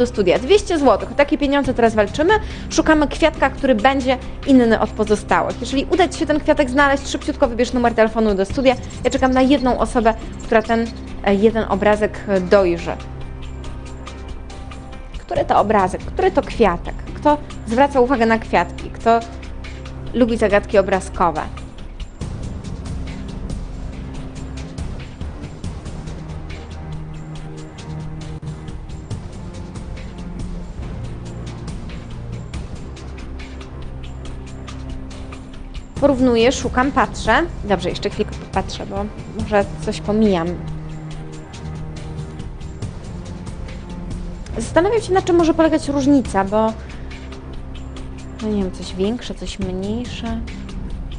do studia. 200 zł. O takie pieniądze teraz walczymy. Szukamy kwiatka, który będzie inny od pozostałych. Jeżeli uda Ci się ten kwiatek znaleźć, szybciutko wybierz numer telefonu do studia. Ja czekam na jedną osobę, która ten e, jeden obrazek dojrzy. Który to obrazek? Który to kwiatek? Kto zwraca uwagę na kwiatki? Kto lubi zagadki obrazkowe? Porównuję, szukam, patrzę. Dobrze, jeszcze chwilkę popatrzę, bo może coś pomijam. Zastanawiam się, na czym może polegać różnica, bo no nie wiem, coś większe, coś mniejsze,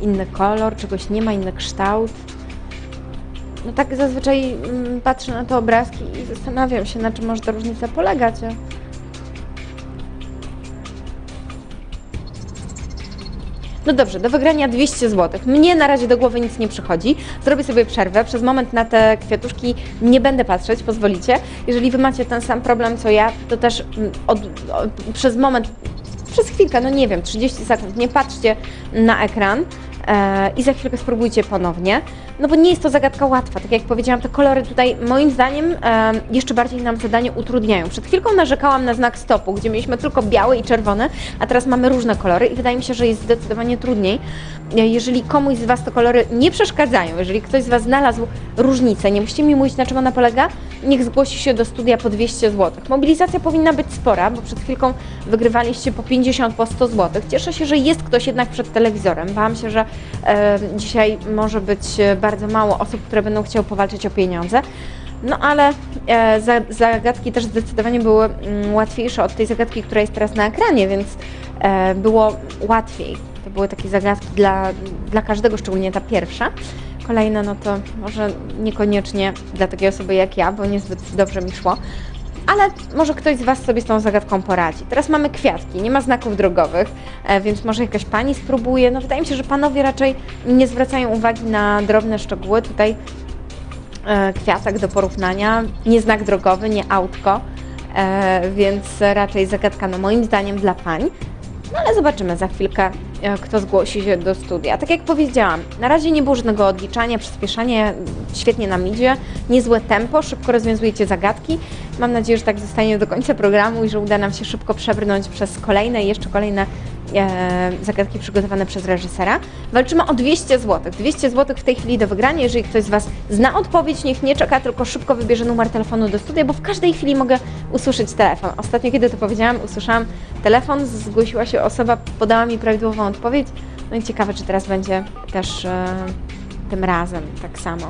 inny kolor, czegoś nie ma, inny kształt. No tak zazwyczaj mm, patrzę na te obrazki i zastanawiam się, na czym może ta różnica polegać. No dobrze, do wygrania 200 zł. Mnie na razie do głowy nic nie przychodzi. Zrobię sobie przerwę. Przez moment na te kwiatuszki nie będę patrzeć, pozwolicie. Jeżeli Wy macie ten sam problem co ja, to też mm, od, od, przez moment, przez chwilkę, no nie wiem, 30 sekund, nie patrzcie na ekran e, i za chwilkę spróbujcie ponownie. No bo nie jest to zagadka łatwa. Tak jak powiedziałam, te kolory tutaj moim zdaniem jeszcze bardziej nam zadanie utrudniają. Przed chwilką narzekałam na znak stopu, gdzie mieliśmy tylko białe i czerwone, a teraz mamy różne kolory i wydaje mi się, że jest zdecydowanie trudniej. E, Jeżeli komuś z Was te kolory nie przeszkadzają, jeżeli ktoś z Was znalazł różnicę, nie musicie mi mówić na czym ona polega, niech zgłosi się do studia po 200 zł. Mobilizacja powinna być spora, bo przed chwilką wygrywaliście po 50, po 100 zł. Cieszę się, że jest ktoś jednak przed telewizorem. Bałam się, że e, dzisiaj może być e, bardzo mało osób, które będą chciały powalczyć o pieniądze. No ale e, za, zagadki też zdecydowanie były mm, łatwiejsze od tej zagadki, która jest teraz na ekranie, więc e, było łatwiej. To były takie zagadki dla, dla każdego, szczególnie ta pierwsza. Kolejna, no to może niekoniecznie dla takiej osoby jak ja, bo niezbyt dobrze mi szło. Ale może ktoś z Was sobie z tą zagadką poradzi. Teraz mamy kwiatki, nie ma znaków drogowych, e, więc może jakaś pani spróbuje. No wydaje mi się, że panowie raczej nie zwracają uwagi na drobne szczegóły. Tutaj e, kwiatek do porównania, nie znak drogowy, nie autko, e, więc raczej zagadka, no moim zdaniem, dla pań. No ale zobaczymy za chwilkę, kto zgłosi się do studia. Tak jak powiedziałam, na razie nie było żadnego odliczania, przyspieszanie świetnie nam idzie, niezłe tempo, szybko rozwiązujecie zagadki. Mam nadzieję, że tak zostanie do końca programu i że uda nam się szybko przebrnąć przez kolejne i jeszcze kolejne e, zagadki przygotowane przez reżysera. Walczymy o 200 zł. 200 zł w tej chwili do wygrania. Jeżeli ktoś z Was zna odpowiedź, niech nie czeka, tylko szybko wybierze numer telefonu do studia, bo w każdej chwili mogę usłyszeć telefon. Ostatnio, kiedy to powiedziałam, usłyszałam telefon, zgłosiła się osoba, podała mi prawidłową odpowiedź. No i ciekawe, czy teraz będzie też e, tym razem tak samo.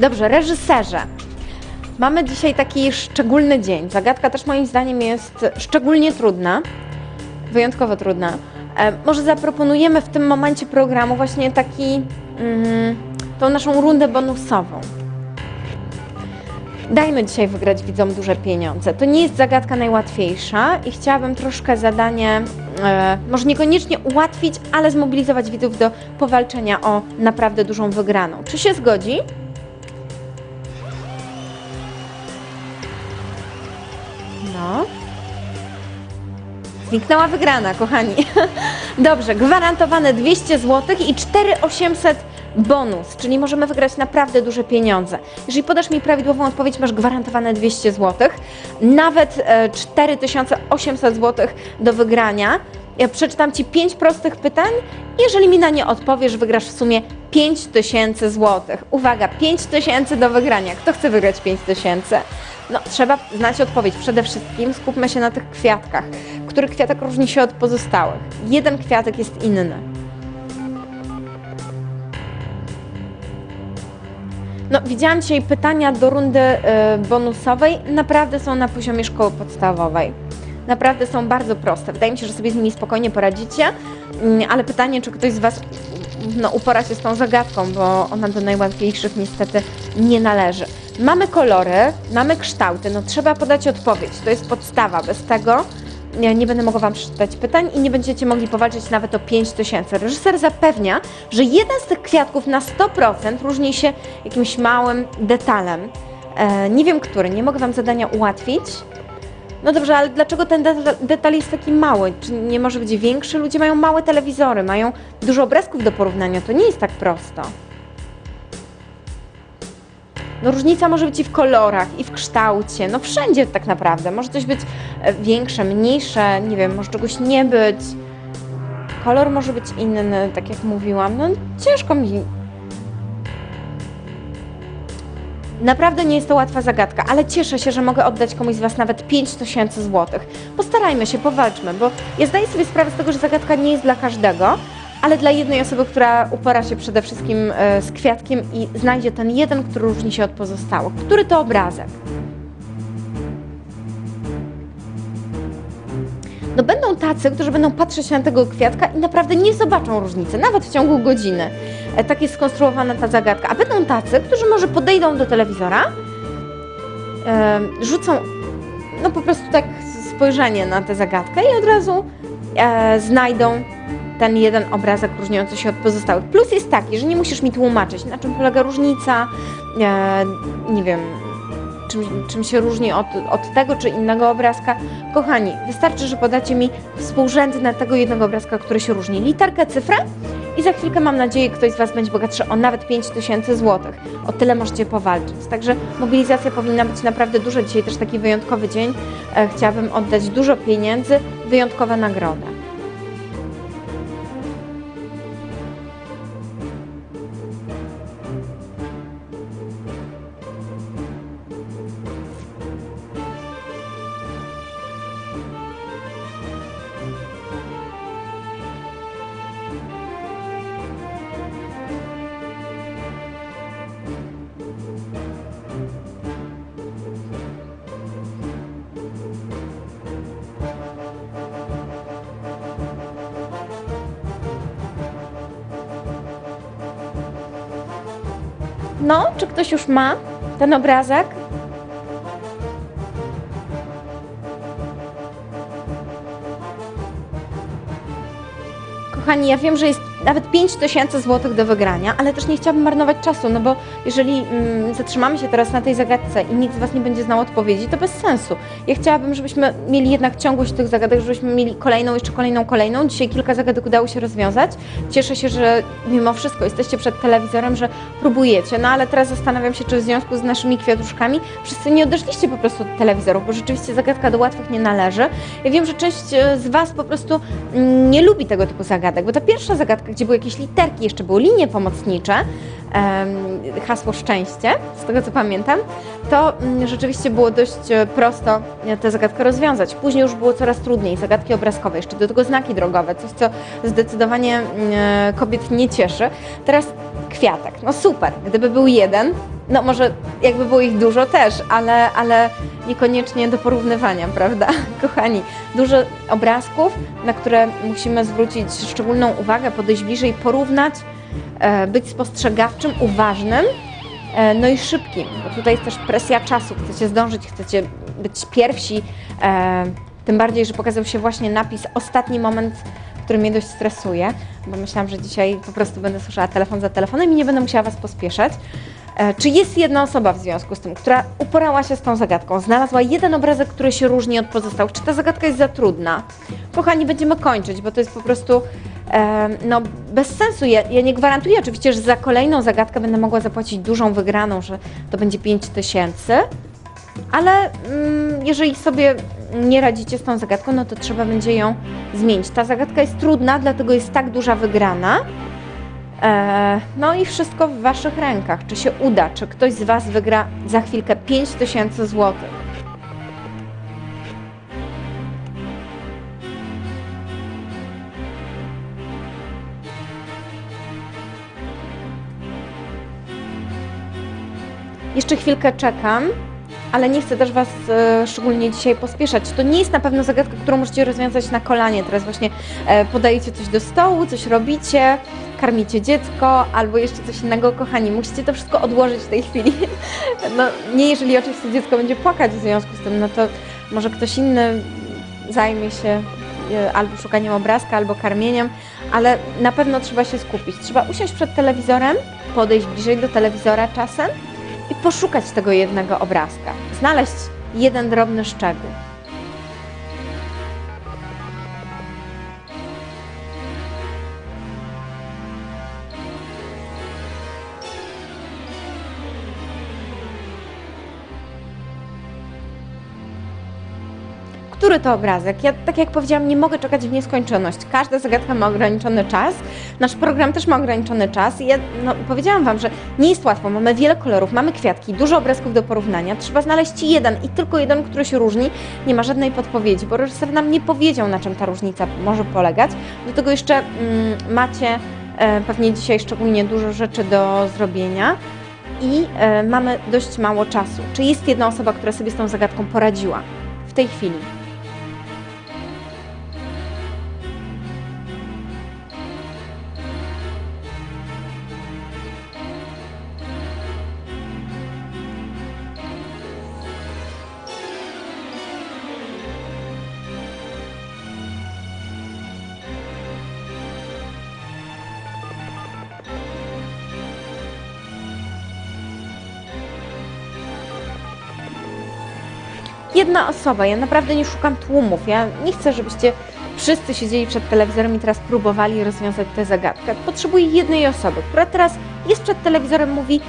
Dobrze, reżyserze. Mamy dzisiaj taki szczególny dzień. Zagadka też moim zdaniem jest szczególnie trudna, wyjątkowo trudna. Może zaproponujemy w tym momencie programu właśnie taki, mm, tą naszą rundę bonusową. Dajmy dzisiaj wygrać widzom duże pieniądze. To nie jest zagadka najłatwiejsza i chciałabym troszkę zadanie, e, może niekoniecznie ułatwić, ale zmobilizować widzów do powalczenia o naprawdę dużą wygraną. Czy się zgodzi? No. Zniknęła wygrana, kochani. Dobrze, gwarantowane 200 zł i 4800 bonus, czyli możemy wygrać naprawdę duże pieniądze. Jeżeli podasz mi prawidłową odpowiedź, masz gwarantowane 200 zł, nawet e, 4800 zł do wygrania. Ja przeczytam Ci 5 prostych pytań. Jeżeli mi na nie odpowiesz, wygrasz w sumie 5000 zł. Uwaga, 5000 do wygrania. Kto chce wygrać 5000? No, trzeba znać odpowiedź. Przede wszystkim skupmy się na tych kwiatkach. Który kwiatek różni się od pozostałych? Jeden kwiatek jest inny. No, widziałam dzisiaj pytania do rundy y, bonusowej. Naprawdę są na poziomie szkoły podstawowej. Naprawdę są bardzo proste. Wydaje mi się, że sobie z nimi spokojnie poradzicie, Mm, ale pytanie, czy ktoś z Was no, upora się z tą zagadką, bo ona do najłatwiejszych niestety nie należy. Mamy kolory, mamy kształty, no trzeba podać odpowiedź. To jest podstawa. Bez tego ja nie będę mogła Wam przeczytać pytań i nie będziecie mogli powalczyć nawet o 5000. Reżyser zapewnia, że jeden z tych kwiatków na 100% różni się jakimś małym detalem. E, nie wiem który, nie mogę Wam zadania ułatwić. No dobrze, ale dlaczego ten detal, detal jest taki mały? Czy nie może być większy? Ludzie mają małe telewizory, mają dużo obrazków do porównania, to nie jest tak prosto. No różnica może być i w kolorach, i w kształcie, no wszędzie tak naprawdę. Może coś być e, większe, mniejsze, nie wiem, może czegoś nie być. Kolor może być inny, tak jak mówiłam. No ciężko mi. Naprawdę nie jest to łatwa zagadka, ale cieszę się, że mogę oddać komuś z Was nawet 5000 zł. Postarajmy się, powalczmy, bo ja zdaję sobie sprawę z tego, że zagadka nie jest dla każdego, ale dla jednej osoby, która upora się przede wszystkim e, z kwiatkiem i znajdzie ten jeden, który różni się od pozostałych. Który to obrazek? No będą tacy, którzy będą patrzeć na tego kwiatka i naprawdę nie zobaczą różnicy, nawet w ciągu godziny. E, Tak jest skonstruowana ta zagadka. A będą tacy, którzy może podejdą do telewizora, e, rzucą no po prostu tak spojrzenie na tę zagadkę i od razu znajdą ten jeden obrazek różniący się od pozostałych. Plus jest taki, że nie musisz mi tłumaczyć, na czym polega różnica, e, nie wiem, czym, czym się różni od, od tego czy innego obrazka. Kochani, wystarczy, że podacie mi współrzędne tego jednego obrazka, który się różni. Literkę, cyfrę i za chwilkę mam nadzieję, ktoś z Was będzie bogatszy o nawet 5000 zł. O tyle możecie powalczyć. Także mobilizacja powinna być naprawdę duża. Dzisiaj też taki wyjątkowy dzień. E, chciałabym oddać dużo pieniędzy, wyjątkowa nagroda. No, czy ktoś już ma ten obrazek? Kochani, ja wiem, że jest nawet 5 tysięcy złotych do wygrania, ale też nie chciałabym marnować czasu, no bo jeżeli mm, zatrzymamy się teraz na tej zagadce i nikt z Was nie będzie znał odpowiedzi, to bez sensu. Ja chciałabym, żebyśmy mieli jednak ciągłość tych zagadek, żebyśmy mieli kolejną, jeszcze kolejną, kolejną. Dzisiaj kilka zagadek udało się rozwiązać. Cieszę się, że mimo wszystko jesteście przed telewizorem, że próbujecie, no ale teraz zastanawiam się, czy w związku z naszymi kwiatuszkami wszyscy nie odeszliście po prostu od telewizorów, bo rzeczywiście zagadka do łatwych nie należy. Ja wiem, że część z Was po prostu mm, nie lubi tego typu zagadek, bo ta pierwsza zagadka, gdzie były jakieś literki, jeszcze były linie pomocnicze, hasło szczęście, z tego co pamiętam, to mm, rzeczywiście było dość e, prosto e, tę zagadkę rozwiązać. Później już było coraz trudniej, zagadki obrazkowe, jeszcze do tego znaki drogowe, coś co zdecydowanie mm, e, kobiet nie cieszy. Teraz kwiatek, no super, gdyby był jeden, no może jakby było ich dużo też, ale, ale niekoniecznie do porównywania, prawda? Kochani, dużo obrazków, na które musimy zwrócić szczególną uwagę, podejść bliżej, porównać, e, być spostrzegawczym, uważnym, e, no i szybkim, bo tutaj jest też presja czasu, chcecie zdążyć, chcecie być pierwsi, e, tym bardziej, że pokazał się właśnie napis ostatni moment, który mnie dość stresuje, bo myślałam, że dzisiaj po prostu będę słyszała telefon za telefonem i nie będę musiała Was pospieszać. E, Czy jest jedna osoba w związku z tym, która uporała się z tą zagadką, znalazła jeden obrazek, który się różni od pozostałych? Czy ta zagadka jest za trudna? Kochani, będziemy kończyć, bo to jest po prostu e, no, bez sensu. Ja, ja nie gwarantuję oczywiście, że za kolejną zagadkę będę mogła zapłacić dużą wygraną, że to będzie 5 tysięcy, ale mm, jeżeli sobie nie radzicie z tą zagadką, no to trzeba będzie ją zmienić. Ta zagadka jest trudna, dlatego jest tak duża wygrana. E, No i wszystko w Waszych rękach. Czy się uda, czy ktoś z Was wygra za chwilkę 5000 zł. Jeszcze chwilkę czekam, ale nie chcę też Was e, szczególnie dzisiaj pospieszać. To nie jest na pewno zagadka, którą możecie rozwiązać na kolanie. Teraz właśnie e, podajecie coś do stołu, coś robicie, karmicie dziecko albo jeszcze coś innego. Kochani, musicie to wszystko odłożyć w tej chwili. No, nie jeżeli oczywiście dziecko będzie płakać w związku z tym, no to może ktoś inny zajmie się e, albo szukaniem obrazka, albo karmieniem, ale na pewno trzeba się skupić. Trzeba usiąść przed telewizorem, podejść bliżej do telewizora czasem i poszukać tego jednego obrazka. Znaleźć jeden drobny szczegół. Który to obrazek? Ja, tak jak powiedziałam, nie mogę czekać w nieskończoność. Każda zagadka ma ograniczony czas. Nasz program też ma ograniczony czas. I ja no, powiedziałam Wam, że nie jest łatwo. Mamy wiele kolorów, mamy kwiatki, dużo obrazków do porównania. Trzeba znaleźć jeden i tylko jeden, który się różni. Nie ma żadnej podpowiedzi, bo reżyser nam nie powiedział, na czym ta różnica może polegać. Do tego jeszcze mm, macie e, pewnie dzisiaj szczególnie dużo rzeczy do zrobienia i e, mamy dość mało czasu. Czy jest jedna osoba, która sobie z tą zagadką poradziła w tej chwili? Jedna osoba. Ja naprawdę nie szukam tłumów. Ja nie chcę, żebyście wszyscy siedzieli przed telewizorem i teraz próbowali rozwiązać tę zagadkę. Potrzebuję jednej osoby, która teraz jest przed telewizorem, mówi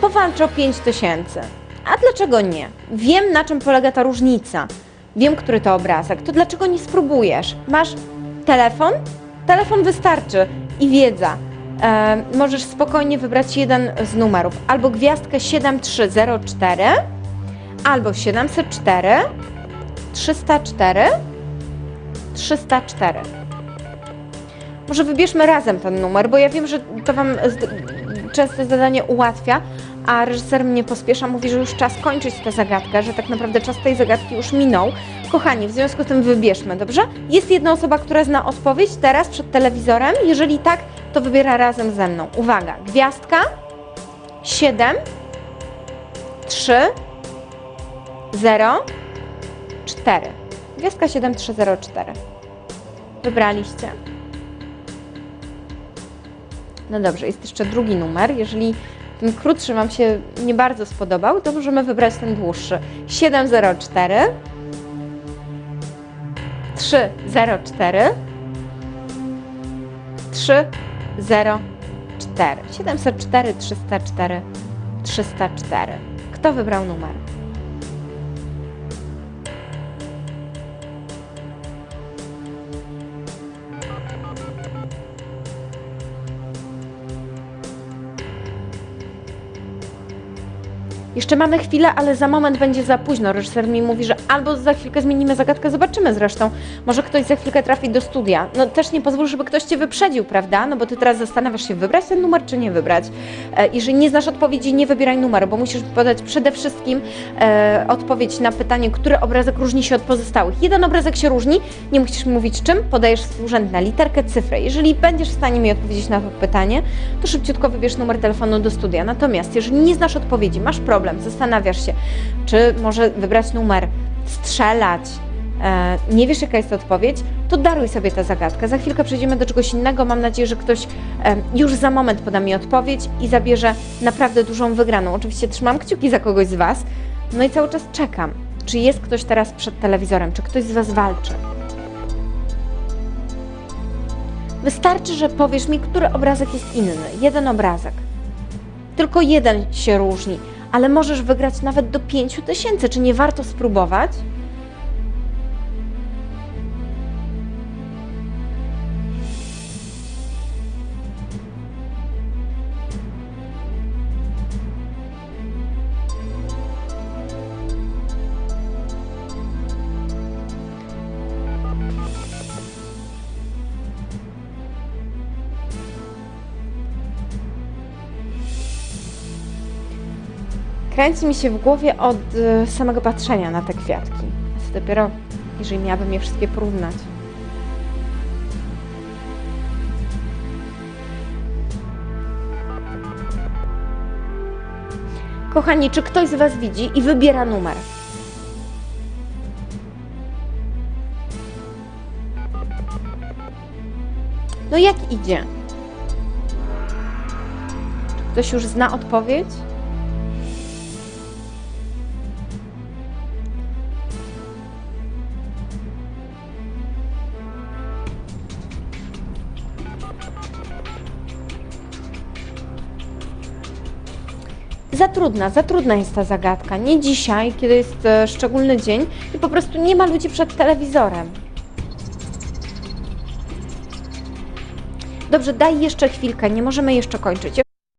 powalczę o 5 tysięcy. A dlaczego nie? Wiem, na czym polega ta różnica. Wiem, który to obrazek. To dlaczego nie spróbujesz? Masz telefon? Telefon wystarczy i wiedza. E, możesz spokojnie wybrać jeden z numerów. Albo gwiazdkę 7304, albo 704, 304, 304. Może wybierzmy razem ten numer, bo ja wiem, że to Wam często zadanie ułatwia, a reżyser mnie pospiesza, mówi, że już czas kończyć tę zagadkę, że tak naprawdę czas tej zagadki już minął. Kochani, w związku z tym wybierzmy, dobrze? Jest jedna osoba, która zna odpowiedź teraz przed telewizorem. Jeżeli tak, to wybiera razem ze mną. Uwaga, gwiazdka 7, 3, 0, 4. Gwiazdka 7304. Wybraliście. No dobrze, jest jeszcze drugi numer. Jeżeli ten krótszy Wam się nie bardzo spodobał, to możemy wybrać ten dłuższy. 704 304 304 704 304 304. Kto wybrał numer? Jeszcze mamy chwilę, ale za moment będzie za późno. Reżyser mi mówi, że albo za chwilkę zmienimy zagadkę, zobaczymy zresztą. Może ktoś za chwilkę trafi do studia. No też nie pozwól, żeby ktoś Cię wyprzedził, prawda? No bo Ty teraz zastanawiasz się, wybrać ten numer, czy nie wybrać. E, jeżeli nie znasz odpowiedzi, nie wybieraj numeru, bo musisz podać przede wszystkim e, odpowiedź na pytanie, który obrazek różni się od pozostałych. Jeden obrazek się różni, nie musisz mówić czym, podajesz współrzędne literkę, cyfrę. Jeżeli będziesz w stanie mi odpowiedzieć na to pytanie, to szybciutko wybierz numer telefonu do studia. Natomiast jeżeli nie znasz odpowiedzi, masz problem, zastanawiasz się, czy może wybrać numer, strzelać, e, nie wiesz jaka jest odpowiedź, to daruj sobie tę zagadkę. Za chwilkę przejdziemy do czegoś innego. Mam nadzieję, że ktoś e, już za moment poda mi odpowiedź i zabierze naprawdę dużą wygraną. Oczywiście trzymam kciuki za kogoś z Was, no i cały czas czekam. Czy jest ktoś teraz przed telewizorem? Czy ktoś z Was walczy? Wystarczy, że powiesz mi, który obrazek jest inny. Jeden obrazek. Tylko jeden się różni, ale możesz wygrać nawet do 5 tysięcy. Czy nie warto spróbować? kręci mi się w głowie od y, samego patrzenia na te kwiatki. To dopiero, jeżeli miałabym je wszystkie porównać. Kochani, czy ktoś z Was widzi i wybiera numer? No jak idzie? Czy ktoś już zna odpowiedź? Za trudna, za trudna jest ta zagadka. Nie dzisiaj, kiedy jest e, szczególny dzień i po prostu nie ma ludzi przed telewizorem. Dobrze, daj jeszcze chwilkę, nie możemy jeszcze kończyć.